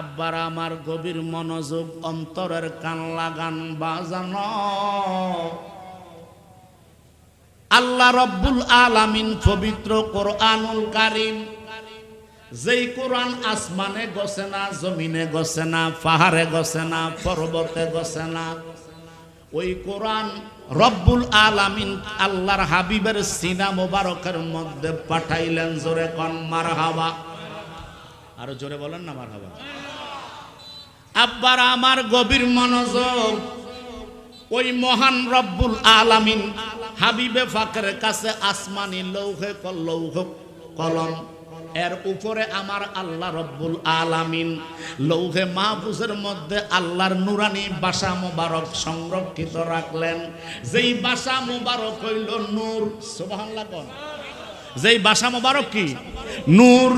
আব্বার আমার গভীর মনোযোগ, অন্তরের কান লাগান বাজানো। আল্লাহ রব্বুল আলামিন পবিত্র কোরআনুল কারিম, যেই কোরআন আসমানে গছে না, জমিনে গছে না, পাহাড়ে গছে না, পর্বতে গছে না, ওই কোরআন রব্বুল আলামিন আল্লাহর হাবিবের সিনা মোবারকের মধ্যে পাঠাইলেন। জোরে কন মার হাওয়া আরও জোরে বলেন না মার হাওয়া আব্বার আমার গভীর মনোযোগ। ওই মহান রব্বুল আলামিন হাবিবে ফাকের কাছে আসমানি লৌহে লৌহ কলম। এর উপরে আমার আল্লাহ রব্বুল আলামিন লৌহে মাহফুজের মধ্যে আল্লাহর নুরানি বাসা মোবারক সংরক্ষিত রাখলেন। যেই বাসা মোবারক হইল নূর। সুবহানাল্লাহ যেই বাসা মোবারক কি? নূর।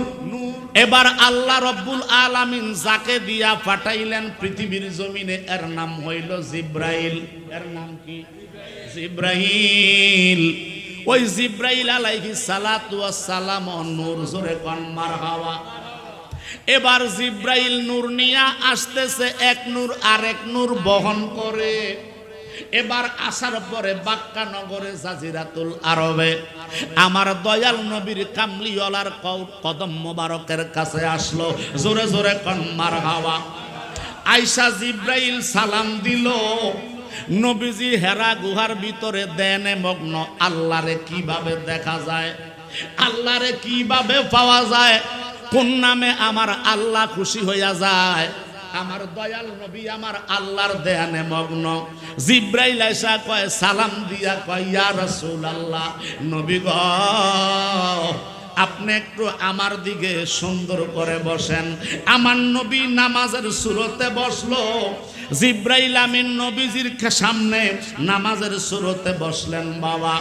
এবার আল্লাহ রব্বুল আলামিন যাকে দিয়া পাঠাইলেন পৃথিবীর জমিনে, এর নাম হইল জিব্রাইল। এর নাম কি? জিব্রাইল। ওই জিব্রাইল আলাইহি সালাতু সালাম নূর জোরে কোন, মারহাবা। এবার জিব্রাইল নূর নিয়া আসতেছে, এক নূর আরেক নূর বহন করে। এবার আসার পরে বাক্কা নগরে জাজিরাতুল আরবে। আমার দয়াল নবীর কামলিওয়ালার কদম মোবারকের কাছে আসলো। জোরে জোরে কন্মার হাওয়া আইসা জিব্রাইল সালাম দিল। নবীজি হেরা গুহার ভিতরে দেনে মগ্ন। আল্লাহরে কীভাবে দেখা যায়? আল্লাহরে কীভাবে পাওয়া যায়? কোন নামে আমার আল্লাহ খুশি হইয়া যায়? আমার দয়াল নবী, আমার আল্লাহর দেয়ানে মগ্ন। জিব্রাইল আইসা কয়, সালাম দিয়া কয়, ইয়া রাসূলুল্লাহ, নবী গ, আপনি একটু আমার দিকে সুন্দর করে বসেন। আমার নবী নামাজের সুরতে বসল। জিব্রাইল আমিন নবীজির সামনে নামাজের সুরতে বসলেন বাবা।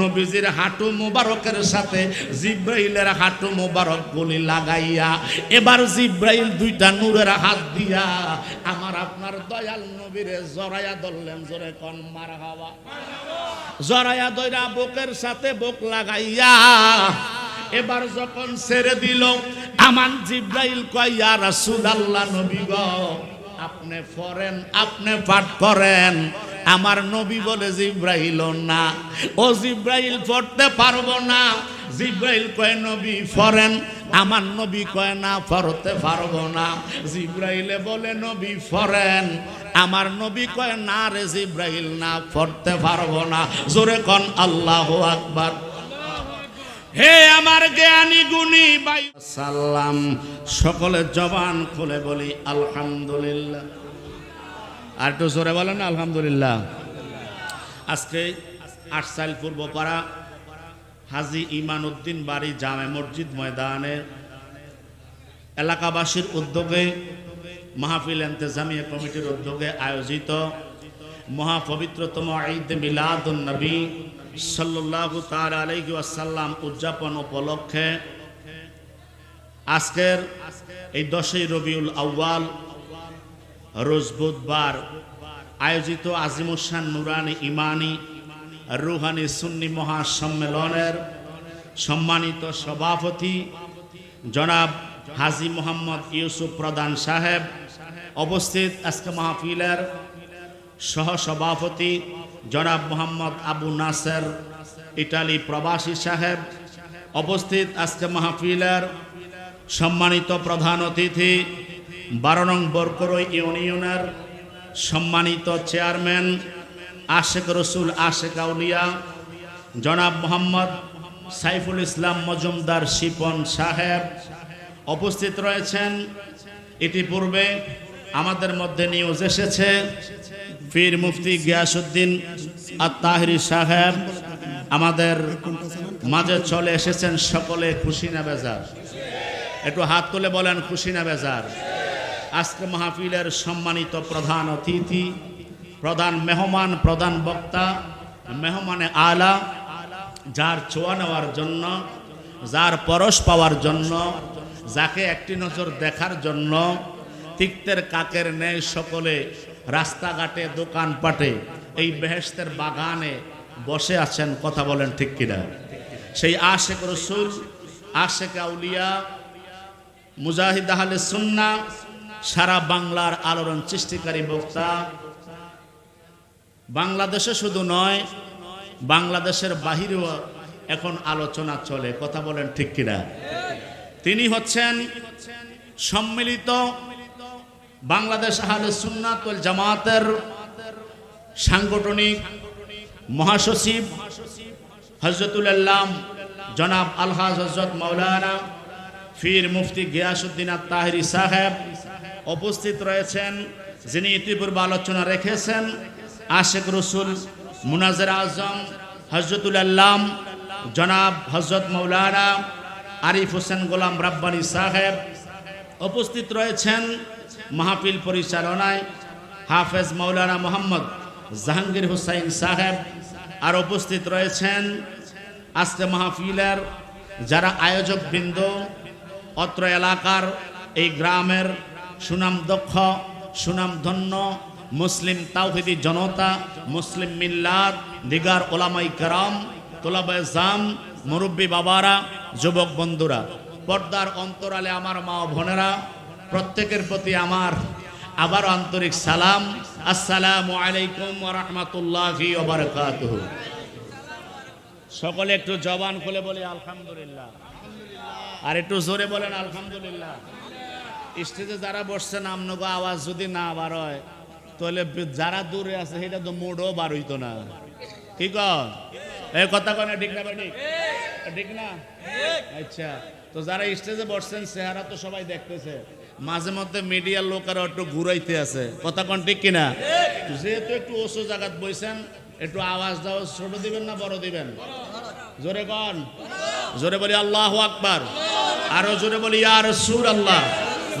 নবীজির হাঁটু মুবারকের সাথে জিব্রাইলের হাঁটু মুবারক গুলি লাগাইয়া এবার জিব্রাইল দুইটা নূরের হাত দিয়া আমার আপনার দয়াল নবীরে জরায়া ধরলেন, জোরে কন মার হাওয়া জরায়া দইরা বুকের সাথে বুক লাগাইয়া এবার যখন ছেড়ে দিল আমার জিব্রাইল কয়া রাসুল আল্লাহ নবী গো আপনি ফরেন আপনি পাঠ করেন আমার নবী বলে, জিব্রাইল না। ও জিব্রাইল পড়তে পারব না। জিব্রাইল কয়, নবী ফরেন আমার নবী কয়, না ফরতে পারব না। জিব্রাইলে বলে, নবী ফরেন আমার নবী কয়, না রে জিব্রাইল, না, পড়তে পারব না। জোরে কন, আল্লাহ আকবার। হে আমার জ্ঞানী গুণী বাই সাল্লাম সকলে জবান খুলে বলি, আলহামদুলিল্লাহ। আর একটু জোরে বলেন আলহামদুলিল্লাহ। আজকে আট সাল পূর্ব পাড়া হাজি ইমান উদ্দিন বাড়ি জামে মসজিদ ময়দানে এলাকাবাসীর উদ্যোগে, মাহফিল এন্তেজামিয়া কমিটির উদ্যোগে আয়োজিত মহাপবিত্রতম ঈদ মিলাদুন নবী সাল্লাল্লাহু তার আলাইহি ওয়াসাল্লাম উদযাপন উপলক্ষে আজকের এই দশই রবিউল আউয়াল রোজ বুধবার আয়োজিত আজিমুসান নুরানি ইমানি রুহানি সুন্নি মহাসম্মেলনের সম্মানিত সভাপতি জনাব হাজি মোহাম্মদ ইউসুফ প্রধান সাহেব অবস্থিত আজকে মাহফিলের সহসভাপতি জনাব মোহাম্মদ আবু নাসের ইটালি প্রবাসী সাহেব অবস্থিত আজকে মাহফিলের সম্মানিত প্রধান অতিথি বারো নং বরকরই ইউনিয়নের সম্মানিত চেয়ারম্যান আশেক রসুল আশেক আউলিয়া, জনাব মোহাম্মদ সাইফুল ইসলাম মজুমদার শিপন সাহেব উপস্থিত রয়েছেন। ইতিপূর্বে আমাদের মধ্যে নিউজ এসেছে। পীর মুফতি গিয়াসুদ্দিন আত্মাহরি সাহেব আমাদের মাঝে চলে এসেছেন সকলে খুশি না বেজার। একটু হাত তুলে বলেন, খুশি না বেজার। আজকে মাহফিলের সম্মানিত প্রধান অতিথি, প্রধান মেহমান, প্রধান বক্তা, মেহমানে আলা, যার ছোঁয়া নেওয়ার জন্য, যার পরশ পাওয়ার জন্য, যাকে একটি নজর দেখার জন্য তিক্তের কাকের ন্যায় সকলে রাস্তাঘাটে, দোকানপাটে, এই বেহেস্তের বাগানে বসে আছেন, কথা বলেন ঠিক কিনা? সেই আশেক রসুল, আশেক আউলিয়া, মুজাহিদ আহলে সুন্না, সারা বাংলার আলোড়ন সৃষ্টিকারী বক্তা। বাংলাদেশে শুধু নয়, বাংলাদেশের বাহিরেও এখন আলোচনা চলে, কথা বলেন ঠিক কিনা? তিনি হচ্ছেন সম্মিলিত বাংলাদেশ আহলে সুন্নাত ওয়াল জামাতের সাংগঠনিক মহাসচিব হজরতুল আল্লাম জনাব আলহাজ হজরত মৌলানা ফির মুফতি গিয়াসুদ্দিন তাহিরি সাহেব উপস্থিত রয়েছেন, যিনি ইতিপূর্বে আলোচনা রেখেছেন আশেক রসুল মুনাজের আজম হজরতুল আল্লাম জনাব হজরত মৌলানা আরিফ হোসেন গোলাম রাব্বানি সাহেব উপস্থিত রয়েছেন মাহফিল পরিচালনায় হাফেজ মৌলানা মোহাম্মদ জাহাঙ্গীর হুসাইন সাহেব আর উপস্থিত রয়েছেন আজকে মাহফিলের যারা আয়োজক বৃন্দ অত্র এলাকার এই গ্রামের সুনাম দক্ষ, সুনাম ধন্য মুসলিম তাওহিদি জনতা, মুসলিম মিল্লাত, দিগার ওলামাই কারাম তোলাবায় জাম, মুরব্বী বাবারা, যুবক বন্ধুরা, পর্দার অন্তরালে আমার মা ও বোনেরা প্রত্যেকের প্রতি আমার আবার আন্তরিক সালাম। আসসালামু আলাইকুম রাহমাতুল্লাহি সকলে একটু জবান খুলে বলে, আলহামদুলিল্লাহ। আর একটু জোরে বলেন, আলহামদুলিল্লাহ। স্টেজে যারা বসছেন, আমনগো আওয়াজ যদি না বার হয়, তাহলে যারা দূরে আছে, সেটা তো মোড়ও বার হইতো না। ঠিক এই কথা কনে ঠিক না ঠিক না? আচ্ছা তো যারা স্টেজে বসছেন, চেহারা তো সবাই দেখতেছে। মাঝে মধ্যে মিডিয়ার লোকেরা একটু ঘুরাইতে আছে। কথা কন ঠিক কিনা? যেহেতু একটু ওসো জায়গাত বইছেন, একটু আওয়াজ দাও, ছোট দিবেন না বড় দিবেন? জোরে কন? জোরে বলি আল্লাহ আকবার। আরও জোরে বলি আর সুর আল্লাহ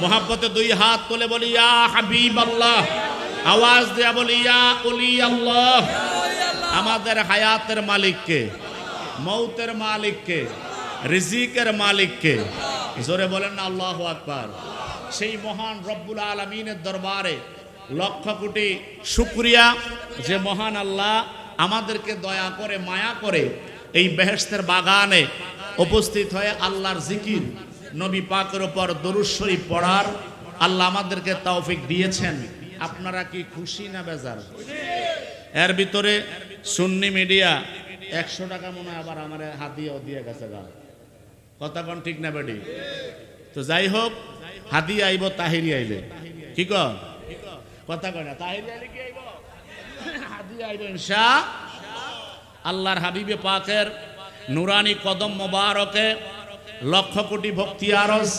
মোহাব্বতে দুই হাত তুলে বলি, ইয়া হাবিব আল্লাহ আওয়াজ দেয়া বলি, ইয়া উলি আল্লাহ আমাদের হায়াতের মালিককে, মৌতের মালিককে, রিজিকের মালিককে। জোরে বলেন আল্লাহ আকবার। সেই মহান রব্বুল আলমিনের দরবারে লক্ষ কোটি শুক্রিয়া যে মহান আল্লাহ আমাদেরকে দয়া করে, মায়া করে এই বেহেস্তের বাগানে উপস্থিত হয়ে আল্লাহর জিকির, নবী পাকের ওপর দরুশ্বরী পড়ার আল্লাহ আমাদেরকে তৌফিক দিয়েছেন। আপনারা কি খুশি না বেজার? এর ভিতরে সুন্নি মিডিয়া একশো টাকা মনে হয় আবার আমার হাতিয়েও দিয়ে গেছে গা। কথা কোন ঠিক না বেডি তো যাই হোক হাতি আইব, তাহিরি আইলে। কি কথা কয় না, তাহিরি আইলে কি আইব? হাতি আইব ইনশা আল্লাহর হাবিবে পাকের নুরানি কদম মোবারকে লক্ষ কোটি ভক্তি আরস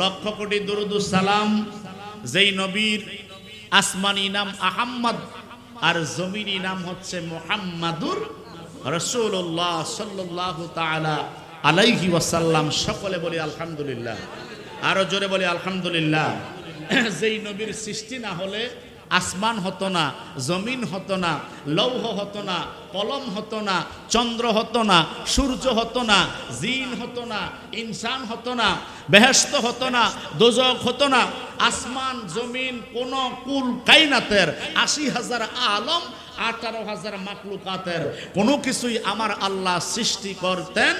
লক্ষ কোটি দুরুদুস সালাম, যেই নবীর আসমানি নাম আহাম্মদ আর জমিনি নাম হচ্ছে মোহাম্মাদুর রসুল্লাহ সাল্লাহ তালা আলাইহি ওয়াসাল্লাম। সকলে বলি আলহামদুলিল্লাহ। আরও জোরে বলি আলহামদুলিল্লাহ যেই নবীর সৃষ্টি না হলে আসমান হতো না জমিন হতো না লৌহ হতো না কলম হতো না চন্দ্র হতো না সূর্য হতো না জিন হতো না ইনসান হতো না বেহেস্ত হতো না দোজক হতো না আসমান জমিন কোন কুল কাইনাতের আশি হাজার আলম আঠারো হাজার মাকলুকাতের কোনো কিছুই আমার আল্লাহ সৃষ্টি করতেন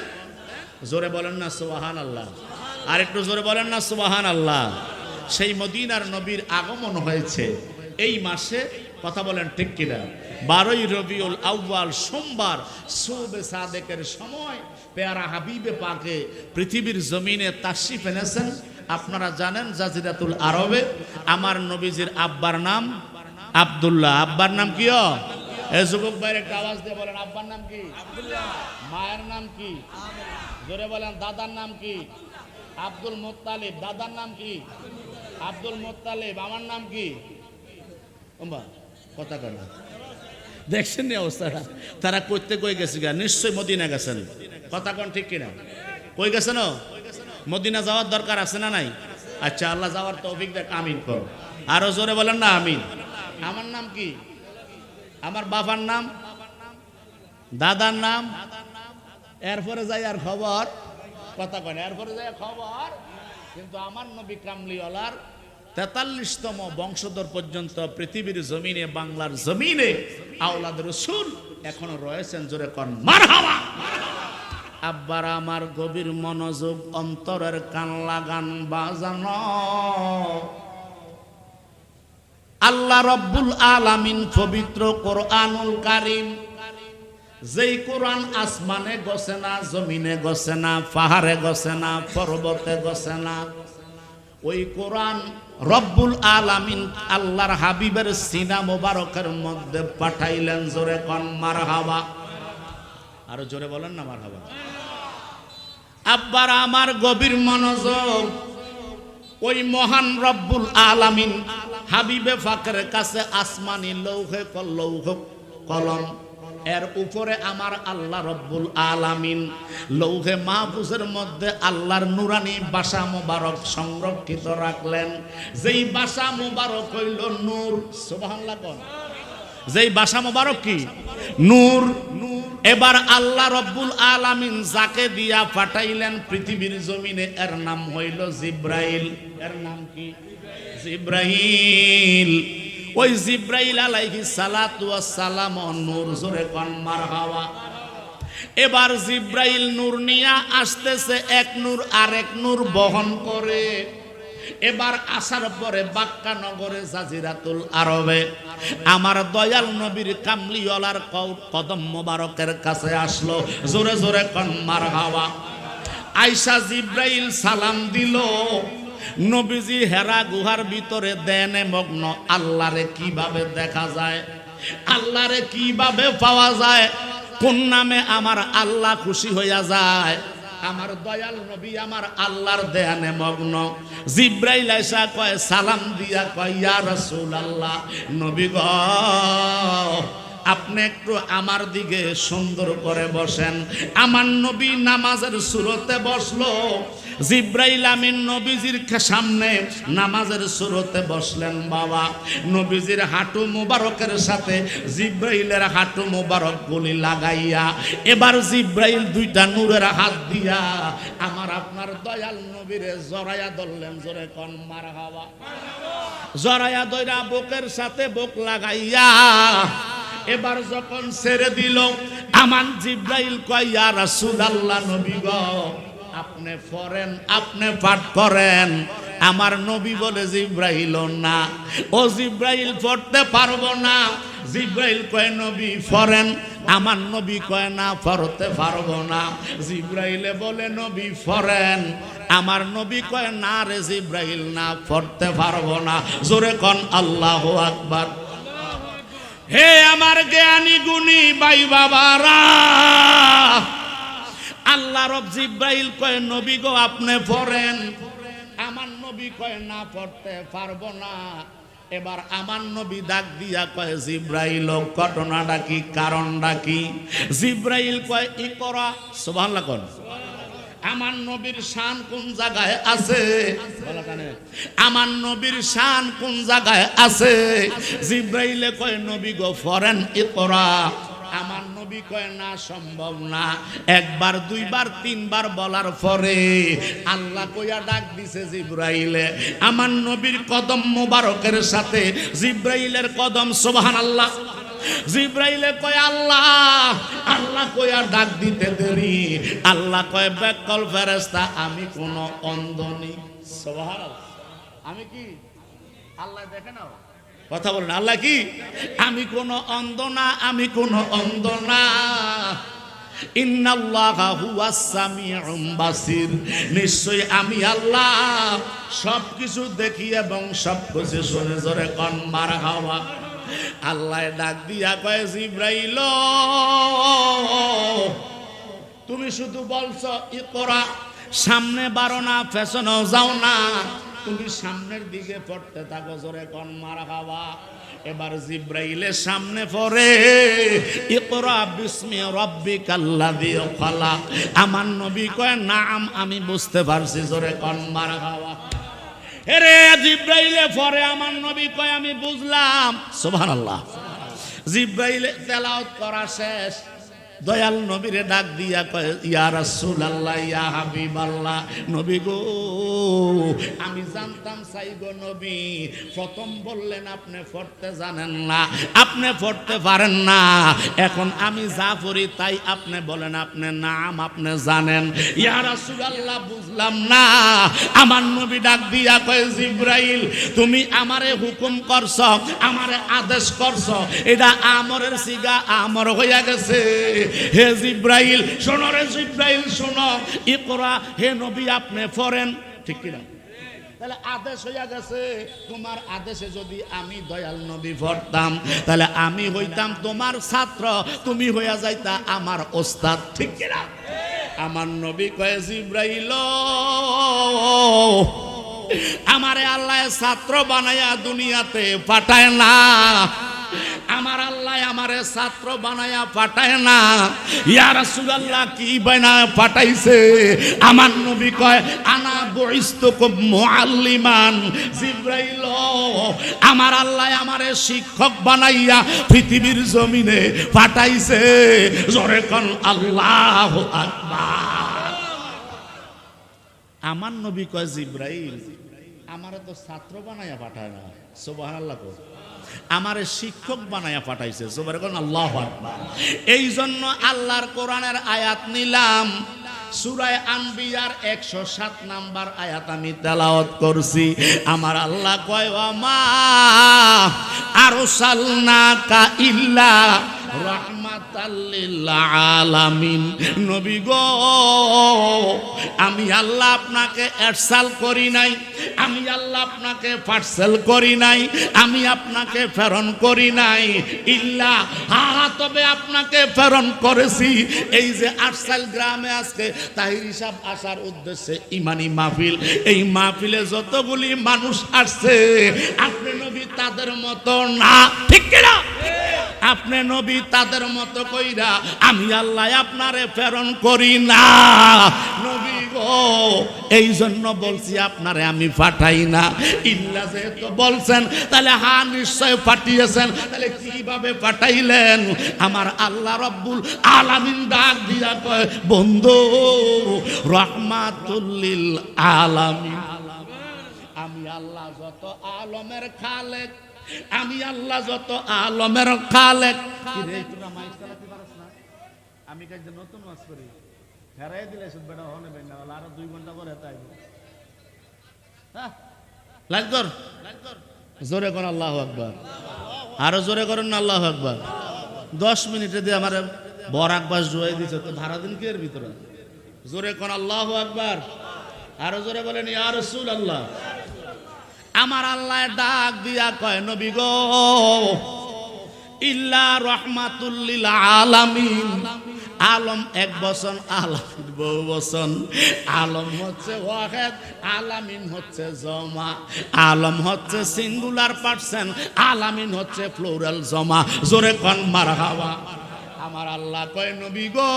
জোরে বলেন না সুবাহান আল্লাহ আর একটু জোরে বলেন না সুবাহান আল্লাহ সেই মদিনার নবীর আগমন হয়েছে এই মাসে কথা বলেন ঠিক কিনা। বারোই রবিউল আউ্বাল সোমবার সৌবে সাদেকের সময় পেয়ারা হাবিবে পাকে পৃথিবীর জমিনে তাশিফ এনেছেন। আপনারা জানেন জাজিরাতুল আরবে আমার নবীজির আব্বার নাম আব্দুল্লাহ। আব্বার নাম কি এ যুবক ভাইয়ের একটা আওয়াজ দিয়ে বলেন আব্বার নাম কি? মায়ের নাম কি? জোরে বলেন দাদার নাম কি? আব্দুল মোত্তালিব, দাদার নাম কি? আব্দুল মোত্তালিব, আমার নাম কি? কথা কয় দেখছেন নি অবস্থাটা? তারা করতে কই গেছে গা? নিশ্চয় মদিনা গেছেন। কথা কন ঠিক কিনা? কই গেছেন? মদিনা যাওয়ার দরকার আছে না নাই? আচ্ছা আল্লাহ যাওয়ার তৌফিক দেখ, আমিন কর। আরও জোরে বলেন না, আমিন। আমার নাম কি? আমার বাবার নাম? দাদার নাম? এরপরে যাই আর খবর। কথা কয় না, এরপরে যাই খবর কিন্তু আমার নবী কামলিওয়ালার তেতাল্লিশতম বংশধর পর্যন্ত পৃথিবীর জমিনে বাংলার জমিনে আওলাদ রসুল এখনও রয়েছেন। জোরে কন মার হাওয়া আব্বার আমার গভীর মনোযোগ অন্তরের কান লাগান বাজানো। আল্লাহ রব্বুল আলামিন পবিত্র কোরআনুল কারিম যেই কোরআন আসমানে গছে না, জমিনে গছে না, পাহাড়ে গছে না, পর্বতে গছে না, ওই কোরআন রব্বুল আলামিন আল্লাহর হাবিবের সিনা মোবারকের মধ্যে পাঠাইলেন, জোরে কন মার হাবা আরও জোরে বলেন না মার হাবা আব্বার আমার গভীর মনোযোগ, ওই মহান রব্বুল আলামিন হাবিবে ফাকের কাছে আসমানি লৌহে লৌহ কলম এর উপরে আমার আল্লাহ রব্বুল আলামিন লৌহে মাহফুজের মধ্যে আল্লাহর নুরানি বাসা মোবারক সংরক্ষিত রাখলেন। যেই বাসা মোবারক হইল নূর। সুবহানাল্লাহ যেই বাসা মোবারক কি? নূর। এবার আল্লাহ রব্বুল আলামিন যাকে দিয়া পাঠাইলেন পৃথিবীর জমিনে, এর নাম হইল জিব্রাইল। এর নাম কি? জিব্রাইল। ওই জিব্রাইল আলাইহি সালাতু সালাম নূর জোরে কোন মারহাবা। এবার জিব্রাইল নূর নিয়া আসতেছে, এক নূর আরেক নূর বহন করে। এবার আসার পরে বাক্কা নগরে জাজিরাতুল আরবে। আমার দয়াল নবীর কামলিওয়ালার কদম মোবারকের কাছে আসলো, জোরে জোরে কন মার হাওয়া আইসা জিব্রাইল সালাম দিল নবীজি হেরা গুহার ভিতরে দেনে মগ্ন। আল্লাহরে কীভাবে দেখা যায়? আল্লাহরে কীভাবে পাওয়া যায়? কোন নামে আমার আল্লাহ খুশি হইয়া যায়? আমার দয়াল নবী আমার আল্লাহর দেয়ানে মগ্ন। জিব্রাইল আইসা কয়, সালাম দিয়া কয়, ইয়া রাসূলুল্লাহ। নবী গো, আপনি একটু আমার দিকে সুন্দর করে বসেন। আমার নবী নামাজের সুরতে বসল। জিব্রাইল আমিন নবীজির সামনে নামাজের সুরতে বসলেন বাবা। নবীজির হাঁটু মুবারকের সাথে জিব্রাইলের হাঁটু মুবারক গুলি লাগাইয়া, এবার জিব্রাইল দুইটা নূরের হাত দিয়া আমার আপনার দয়াল নবীরে জরায়া ধরলেন, জোরে কন মার হাওয়া জরায়া দইরা বুকের সাথে বুক লাগাইয়া, এবার যখন ছেড়ে দিল, আমান জিব্রাইল কয়, ইয়া রাসূলুল্লাহ নবী গো আপনি ফরেন আপনি পাঠ করেন। আমার নবী বলে, জিব্রাইল না। ও জিব্রাইল পড়তে পারব না। জিব্রাইল কয়, নবী ফরেন আমার নবী কয়, না ফরতে পারব না। জিব্রাইলে বলে, নবী ফরেন আমার নবী কয়, না রে জিব্রাইল, না, পড়তে পারব না। জোরে কন, আল্লাহ আকবার। হে আমার জ্ঞানী গুণী বাই বাবারা আল্লাহ রব জিব্রাইল কয়, নবী গো, আপনি পড়েন। আমার নবী কয়, না, পড়তে পারব না। এবার আমার নবী ডাক দিয়া কয়, জিব্রাইল, ঘটনাটা কি? কারণটা কি? জিব্রাইল কয়, ই করা সুবহানাল্লাহ কোন। আমার নবীর শান কোন জায়গায় আছে? আমার নবীর শান কোন জায়গায় আছে? জিব্রাইলে কয়, নবী গো ফরেন ইকরা আমার নবী কয়, না, সম্ভব না। একবার, দুইবার, তিনবার বলার পরে আল্লাহ কইয়া ডাক দিছে জিব্রাইলে। আমার নবীর কদম মোবারকের সাথে জিব্রাইলের কদম, সুবহানাল্লাহ। জিব্রাইলে কয়, আল্লাহ আল্লাহ কয়া ডাক দিতে দেরি। আল্লাহ কয়, বেকল ফেরেস্তা আমি কোন অন্ধনি সুবহানাল্লাহ। আমি কি? আল্লাহ দেখে নাও। কথা বলেন, আল্লাহ কি? আমি কোন অন্ধ না, আমি কোন অন্ধ না। নিশ্চয় আমি আল্লাহ। সব কিছু দেখি এবং সব কিছু শুনে জোরে কন, মার হাওয়া। আল্লাহ ডাক দিয়া কয়, জিব্রাইল, তুমি শুধু বলছো, ইকরা, সামনে বারো না, পেছনেও যাও না। তুমি সামনের দিকে পড়তে থাকো, জোরে কন মার হাওয়া এবার জিব্রাইলের সামনে পড়ে, ইকরা বিস্মি রব্বিকাল্লাযী খালাক আমার নবী কয়, নাম আমি বুঝতে পারছি, জোরে কন মার হাওয়া হেরে জিব্রাইলে পরে আমার নবী কয়, আমি বুঝলাম। সুবহানাল্লাহ। জিব্রাইলে তেলাওয়াত করা শেষ। দয়াল নবীরে ডাক দিয়া কয়, ইয়া রাসূলুল্লাহ, ইয়া হাবিবাল্লাহ, নবী গো, আমি জানতাম চাই গো নবী, প্রথম বললেন, আপনি পড়তে জানেন না, আপনি পড়তে পারেন না, এখন আমি যা পড়ি তাই আপনি বলেন, আপনি নাম আপনি জানেন। ইয়া রাসূলুল্লাহ, বুঝলাম না, আমার নবী ডাক দিয়া কয়, জিব্রাইল, তুমি আমারে হুকুম করছ, আমারে আদেশ করছ, এটা আমরের সিগা, আমর হইয়া গেছে। হে জিব্রাইল শোনো রে জিব্রাইল, শোনো। ইকরা, হে নবী, আপনি পড়েন ঠিক কিনা? তাহলে আদেশ হইয়া গেছে, তোমার আদেশে যদি আমি দয়াল নবী পড়তাম তাহলে আমি হইতাম তোমার ছাত্র, তুমি হইয়া যাইতা আমার ওস্তাদ। ঠিক কিনা? আমার নবী কয়ে, জিব্রাইল, আমারে আল্লাহ ছাত্র বানায়া দুনিয়াতে পাঠায় না। আমার আল্লাহ আমারে ছাত্র বানায়া পাঠায় না। ইয়া রাসূলুল্লাহ, কি বানায় পাঠাইছে? আমার নবী কয়, আনা বইস্তুকুম মুআল্লিমান। জিব্রাইল, আমার আল্লাহ আমারে শিক্ষক বানাইয়া পৃথিবীর জমিনে পাঠাইছে। জোরে কোন, আল্লাহু আকবার। আমার নবী কয়, জিব্রাইল, আমারে তো ছাত্র বানাইয়া পাঠায় না। সুবহানাল্লাহ আমারে শিক্ষক বানাইয়া পাঠাইছে। সুবহান কোন, আল্লাহ এই জন্য আল্লাহর কোরআনের আয়াত নিলাম। সুরায় আনবিয়ার একশো সাত নাম্বার আয়াত আমি তেলাওয়াত করছি। আমার আল্লাহ কয় মা কা ইল্লা রহমাতাল্লিল আলামিন। নবী গো, আমি আল্লাহ আপনাকে এরসাল করি নাই, আমি আল্লাহ আপনাকে পার্সেল করি নাই, আমি আপনাকে প্রেরণ করি নাই। ইল্লা, হা তবে আপনাকে প্রেরণ করেছি। এই যে আটসাল গ্রামে আজকে তাহির হিসাব আসার উদ্দেশ্যে ইমানি মাহফিল, এই মাহফিলে যতগুলি মানুষ আসছে, আপনি নবী তাদের মতো না, ঠিক কিনা? আপনি নবী তাদের মতো কইরা, আমি আল্লাহ আপনারে প্রেরণ করি না। নবী গো এই জন্য বলছি আপনারে আমি পাঠাই না। ইল্লা যেহেতু বলছেন, তাহলে হা নিশ্চয় পাঠিয়েছেন, তাহলে কীভাবে পাঠাইলেন? আমার আল্লাহ রব্বুল আলামিন ডাক দিয়া কয়, বন্ধু, রহমাতুল্লিল আলামিন। আমি আল্লাহ যত আলমের খালেক আমি আল্লাহ যত আলমের খালেক। কিরে? আমি কাজ নতুন মাছ করি। ফেরাই দিলে বেটা হনে বেন না আরও দুই ঘণ্টা পরে তাই লাগ কর। জোরে কোন আল্লাহ আকবার। আরও জোরে করেন না আল্লাহ আকবার। দশ মিনিটে দিয়ে আমার বরাক বাস জুয়াই দিছে। তো ভাড়া দিন কি এর ভিতরে? জোরে কোন আল্লাহ আকবার। আরও জোরে বলেন ইয়া রাসূল আল্লাহ আমার আল্লাহ ডাক দিয়া কয়, নবী গো, ইল্লা রহমাতুল্লিল আলামিন। আলম এক বচন, আলামিন বহু বচন। আলম হচ্ছে ওয়াহেদ, আলামিন হচ্ছে জমা। আলম হচ্ছে সিঙ্গুলার পার্সন, আলামিন হচ্ছে ফ্লোরাল জমা। জোরে কন, মারহাবা। আমার আল্লাহ কয়, নবী গো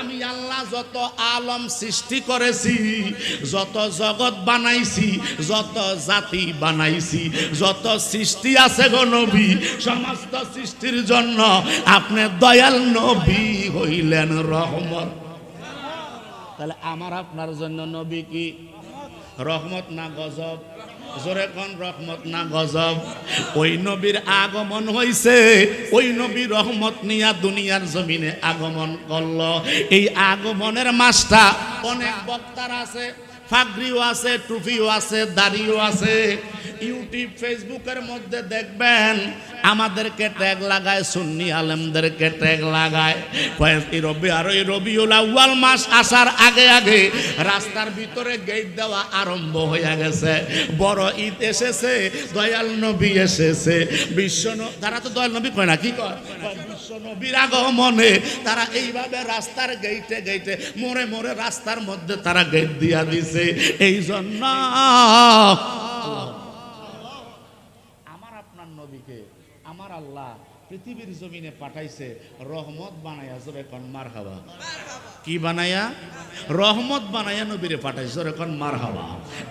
আমি আল্লাহ যত আলম সৃষ্টি করেছি, যত জগৎ বানাইছি, যত জাতি বানাইছি, যত সৃষ্টি আছে গো নবী, সমস্ত সৃষ্টির জন্য আপনি দয়াল নবী হইলেন রহমত। তাহলে আমার আপনার জন্য নবী কি? রহমত না গজব? জোরে কোন রহমত না গজব? ওই নবীর আগমন হইছে, ওই নবী রহমত নিয়া দুনিয়ার জমিনে আগমন করল। এই আগমনের মাসটা অনেক বক্তার আছে ফাগরিও আছে টুপিও আছে, দাড়িও আছে। ইউটিউব, ফেসবুকের মধ্যে দেখবেন, আমাদেরকে ট্যাগ লাগায়, সুন্নি আলেমদেরকে ট্যাগ লাগায়। কয়েকটি রবি, আর ওই রবিউল আউয়াল মাস আসার আগে আগে রাস্তার ভিতরে গেট দেওয়া আরম্ভ হয়ে গেছে। বড় ঈদ এসেছে, দয়াল নবী এসেছে। বিশ্ব তারা তো দয়াল নবী কয় না, কি কয়? কয় বিশ্ব নবীর আগমনে তারা এইভাবে রাস্তার গেইটে গেইটে মোড়ে মোড়ে রাস্তার মধ্যে তারা গেট দিয়া দিছে। এই জন্য আমার আপনার নবীকে, আমার আল্লাহ পৃথিবীর জমিনে পাঠাইছে, রহমত বানাই আসবে এখন মার হাওয়া কি বানায়া? রহমত বানাইয়া নবীরে পাঠাইছে। কন মার হাওয়া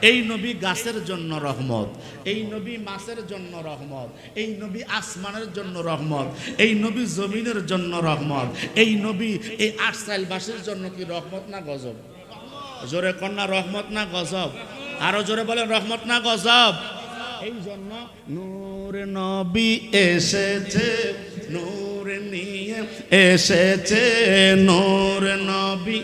এই নবী গাছের জন্য রহমত, এই নবী মাছের জন্য রহমত, এই নবী আসমানের জন্য রহমত, এই নবী জমিনের জন্য রহমত, এই নবী এই আটসাইলবাসীর জন্য কি রহমত না গজব? জোরে কন্যা রহমত না গজব? আরও জোরে বলে রহমত না গজব? এই জন্য নূর নবী এসেছে, নূর নিয়ে এসেছে নূর নবী।